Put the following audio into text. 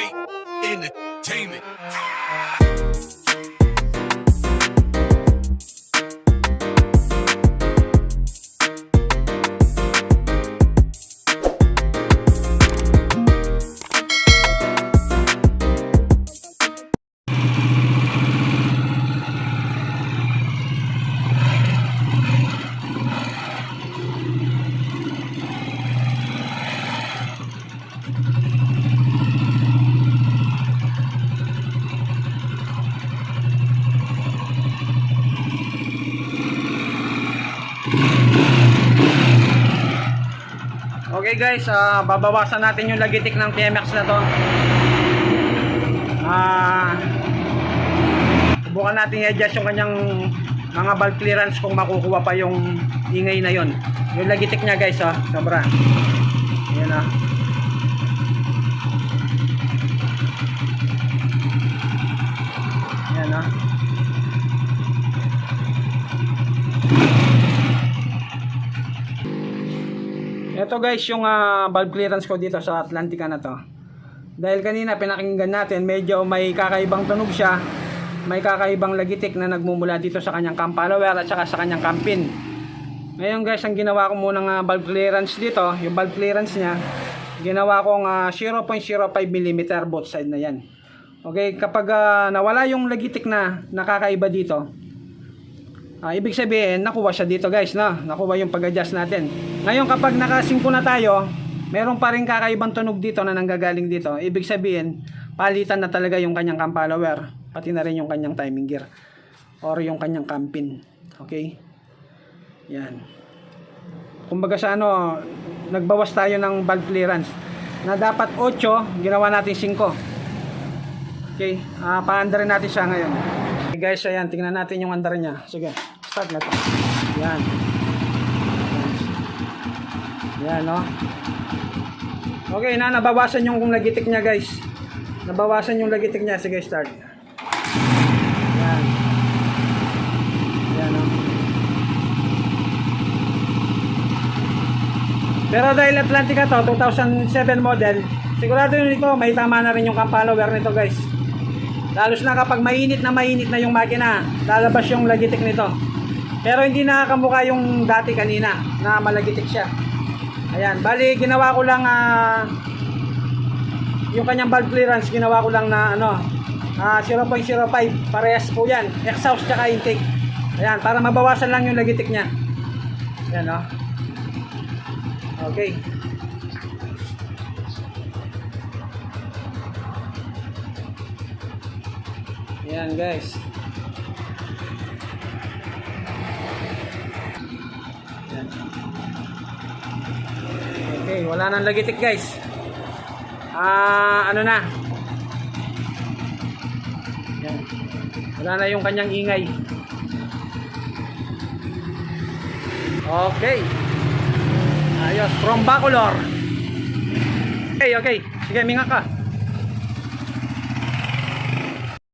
entertainment. Okay guys, ah, babawasan natin yung lagitik ng PMX na to. Ah, subukan natin i-adjust yung kanyang mga valve clearance kung makukuha pa yung ingay na yon. Yung lagitik niya guys, ah, sobra. Yan ah. Yan Ito guys yung ah, valve clearance ko dito sa Atlantica na to. Dahil kanina pinakinggan natin medyo may kakaibang tunog siya. May kakaibang lagitik na nagmumula dito sa kanyang cam follower at saka sa kanyang cam pin. Ngayon guys, ang ginawa ko muna ng valve clearance dito, yung valve clearance niya, ginawa kong ah, 0.05 mm both side na yan. Okay, kapag ah, nawala yung lagitik na nakakaiba dito, Ah, ibig sabihin, nakuha siya dito guys, na. Nakuha yung pag-adjust natin. Ngayon kapag nakasingko na tayo, meron pa rin kakaibang tunog dito na nanggagaling dito. Ibig sabihin, palitan na talaga yung kanyang cam follower, pati na rin yung kanyang timing gear or yung kanyang cam pin. Okay? Yan. Kumbaga sa ano, nagbawas tayo ng valve clearance na dapat 8, ginawa natin 5. Okay, ah paandarin natin siya ngayon. Okay guys, ayan, tingnan natin yung andar niya. Sige, start na to. Yan. Yan, no? Okay na, nabawasan yung kung lagitik niya guys. Nabawasan yung lagitik niya. Sige, start. Yan. Yan, no? Pero dahil Atlantica to, 2007 model, sigurado yun ito, may tama na rin yung cam follower nito guys. Lalos na kapag mainit na mainit na yung makina, lalabas yung lagitik nito. Pero hindi nakakamukha yung dati kanina na malagitik siya. Ayan, bali ginawa ko lang ah, yung kanyang valve clearance, ginawa ko lang na ano, ah, 0.05, parehas po yan, exhaust tsaka intake. Ayan, para mabawasan lang yung lagitik niya. Ayan oh. Okay. Ayan guys. Ayan. Okay, wala nang lagitik guys. Ah, ano na? Ayan. Wala na yung kanyang ingay. Okay. Ayos, from Bacolor. Okay, okay. Sige, minga ka.